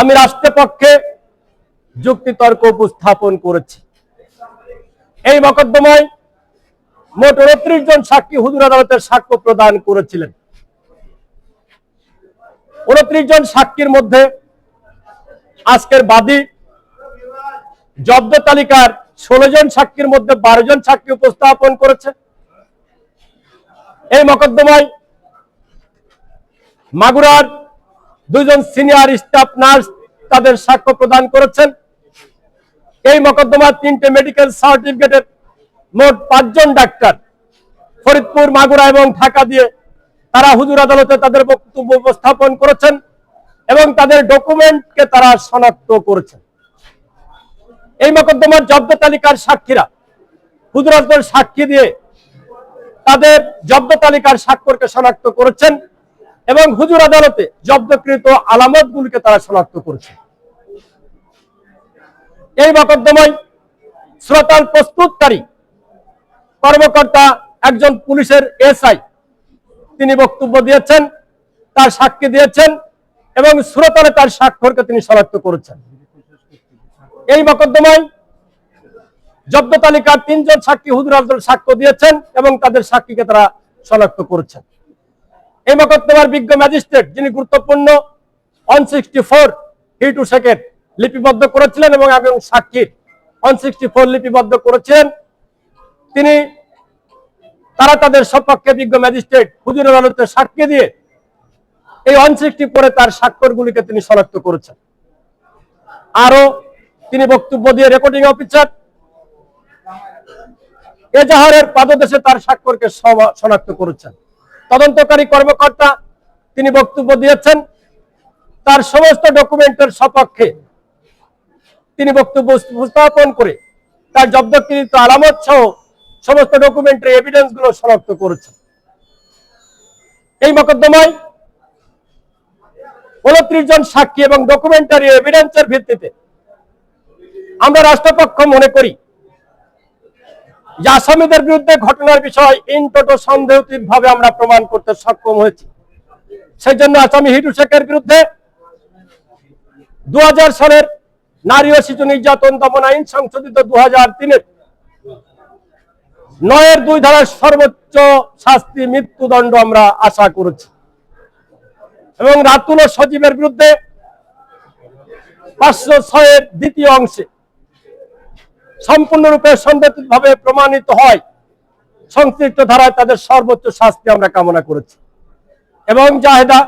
আমি রাষ্ট্রের পক্ষে যুক্তিতর্ক উপস্থাপন করেছি। এই মকদ্দমায় মোট উনত্রিশ জন সাক্ষী হুজুর আদালতের সাক্ষ্য প্রদান করেছিলেন। উনত্রিশ জন সাক্ষীর মধ্যে আজকের বাদী জব্দ তালিকার ষোলো জন সাক্ষীর মধ্যে বারো জন সাক্ষী উপস্থাপন করেছে। এই মকদ্দমায় মাগুরার দুজন সিনিয়র স্টাফ নার্স তাদের সাক্ষ্য প্রদান করেছেন। এই মকদ্দমার তিনটে মেডিকেল সার্টিফিকেটের মোট পাঁচজন ডাক্তার ফরিদপুর, মাগুরা এবং ঢাকা দিয়ে তারা হুজুর আদালতে তাদের বক্তব্য উপস্থাপন করেছেন এবং তাদের ডকুমেন্টকে তারা শনাক্ত করেছেন। এই মকদ্দমার জব্দ তালিকার সাক্ষীরা হুজুর আদালতের সাক্ষী দিয়ে তাদের জব্দ তালিকার স্বাক্ষরকে শনাক্ত করেছেন। এবং হুজুর আদালতে জব্দকৃত আলামতগুলিকে তারা শনাক্ত করেছে। এই মকদ্দমায় শ্রোতাল প্রস্তুতকারী কর্মকর্তা একজন পুলিশের এসআই, তিনি বক্তব্য দিয়েছেন, তার সাক্ষী দিয়েছেন এবং শ্রোতালে তার স্বাক্ষরকে তিনি শনাক্ত করেছেন। এই মকদ্দমায় জব্দ তালিকার তিনজন সাক্ষী হুজুর আব্দুল সাক্ষ্য দিয়েছেন এবং তাদের সাক্ষীকে তারা শনাক্ত করেছেন। এই মকদ্দমার বিজ্ঞ ম্যাজিস্ট্রেট যিনি গুরুত্বপূর্ণ one sixty four he two second লিপিবদ্ধ করেছিলেন এবং একজন সাক্ষীর ওয়ান সিক্সটি ফোর লিপিবদ্ধ করেছিলেন। তিনি তারা তাদের সপক্ষে বিজ্ঞ ম্যাজিস্ট্রেট হুজুর আদালতে সাক্ষী দিয়ে এই ওয়ান সিক্সটি পরে তার স্বাক্ষরগুলিকে তিনি শনাক্ত করেছেন। আরও তিনি বক্তব্য দিয়ে রেকর্ডিং অফিসার এজাহারের পাদদেশে তার স্বাক্ষরকে শনাক্ত করেছেন। তদন্তকারী কর্মকর্তা তিনি বক্তব্য দিয়েছেন। তার সমস্ত ডকুমেন্টের সপক্ষে তিনি বক্তব্য উপস্থাপন করে তার জব্দকৃত আলামত সহ সমস্ত ডকুমেন্টের এভিডেন্সগুলো শনাক্ত করেছেন। এই মকদ্দমায় উনত্রিশ জন সাক্ষী এবং ডকুমেন্টারি এভিডেন্সের ভিত্তিতে আমরা রাষ্ট্রপক্ষ মনে করি আসামিদের বিরুদ্ধে ঘটনার বিষয় ইন টোটো সন্দেহতীত ভাবে আমরা প্রমাণ করতে সক্ষম হয়েছি। সেই জন্য আসামি হিটু শেখের বিরুদ্ধে দু সালের নারী ও শিশু নির্যাতন দমন আইন সংশোধিত দু হাজার তিনের নয়ের দুই ধারার সর্বোচ্চ শাস্তি মৃত্যুদণ্ড আমরা আশা করেছি। এবং রাতুল ও সজীবের বিরুদ্ধে পাঁচশো ছয়ের দ্বিতীয় অংশে সম্পূর্ণরূপে ভাবে প্রমাণিত হয়। সংশ্লিষ্ট ধারায় তাদের সর্বোচ্চ শাস্তি আমরা কামনা করেছি। এবং জাহেদা,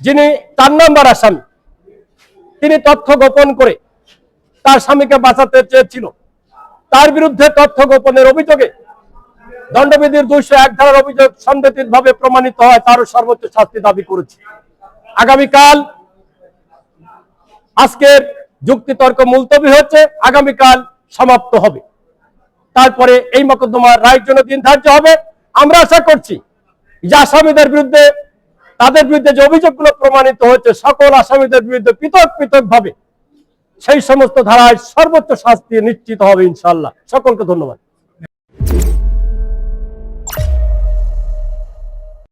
যিনি চার নম্বর আসামি, তিনি তথ্য গোপন করে তার স্বামীকে বাঁচাতে চেয়েছিল। তার বিরুদ্ধে তথ্য গোপনের অভিযোগে দণ্ডবিধির দুইশো এক ধারার অভিযোগ সন্দেহিত ভাবে প্রমাণিত হয়, তারও সর্বোচ্চ শাস্তি দাবি করেছে। আগামীকাল আজকের যুক্তিতর্ক মুলতবি হচ্ছে আগামীকাল সমাপ্ত হবে। তারপরে এই মকদ্দমার রায়ের জন্য দিন ধার্য হবে। আমরা আশা করছি যে আসামিদের বিরুদ্ধে, তাদের বিরুদ্ধে যে অভিযোগগুলো প্রমাণিত হয়েছে, সকল আসামিদের বিরুদ্ধে পৃথক পৃথক ভাবে সেই সমস্ত ধারায় সর্বোচ্চ শাস্তি নিশ্চিত হবে ইনশাল্লাহ সকলকে ধন্যবাদ।